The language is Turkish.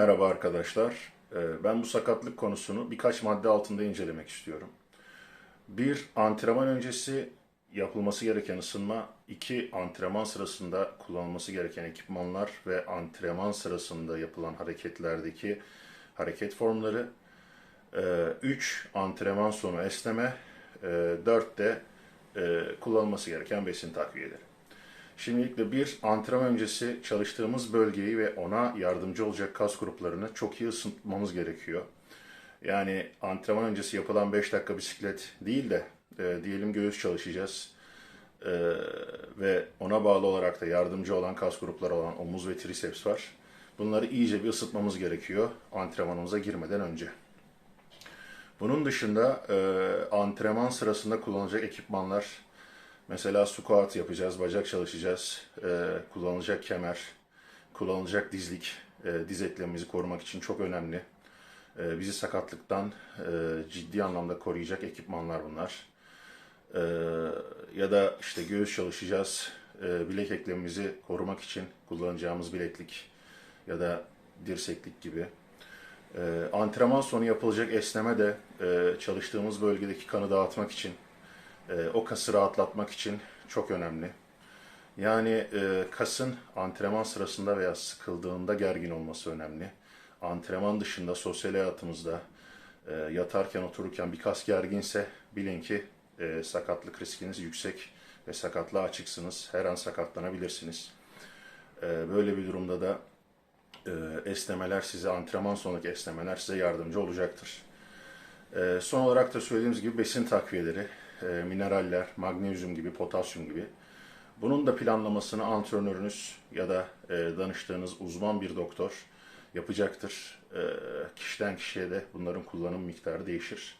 Merhaba arkadaşlar. Ee, Ben bu sakatlık konusunu birkaç madde altında incelemek istiyorum. Bir, antrenman öncesi yapılması gereken ısınma. iki antrenman sırasında kullanılması gereken ekipmanlar ve antrenman sırasında yapılan hareketlerdeki hareket formları. Ee, Üç, antrenman sonu esneme. Ee, Dört de e, kullanılması gereken besin takviyeleri. Şimdilikle bir antrenman öncesi çalıştığımız bölgeyi ve ona yardımcı olacak kas gruplarını çok iyi ısıtmamız gerekiyor. Yani antrenman öncesi yapılan 5 dakika bisiklet değil de e, diyelim göğüs çalışacağız. E, ve ona bağlı olarak da yardımcı olan kas grupları olan omuz ve triceps var. Bunları iyice bir ısıtmamız gerekiyor antrenmanımıza girmeden önce. Bunun dışında e, antrenman sırasında kullanılacak ekipmanlar, mesela squat yapacağız, bacak çalışacağız, e, kullanılacak kemer, kullanılacak dizlik, e, diz eklemimizi korumak için çok önemli. E, bizi sakatlıktan e, ciddi anlamda koruyacak ekipmanlar bunlar. E, ya da işte göğüs çalışacağız, e, bilek eklemimizi korumak için kullanacağımız bileklik ya da dirseklik gibi. Ee, antrenman sonu yapılacak esneme de e, çalıştığımız bölgedeki kanı dağıtmak için, e, o kası rahatlatmak için çok önemli. Yani e, kasın antrenman sırasında veya sıkıldığında gergin olması önemli. Antrenman dışında sosyal hayatımızda e, yatarken otururken bir kas gerginse bilin ki e, sakatlık riskiniz yüksek ve sakatlığa açıksınız. Her an sakatlanabilirsiniz. E, böyle bir durumda da e, esnemeler size, antrenman sonraki esnemeler size yardımcı olacaktır. E, son olarak da söylediğimiz gibi besin takviyeleri, mineraller, magnezyum gibi, potasyum gibi. Bunun da planlamasını antrenörünüz ya da e, danıştığınız uzman bir doktor yapacaktır. E, kişiden kişiye de bunların kullanım miktarı değişir.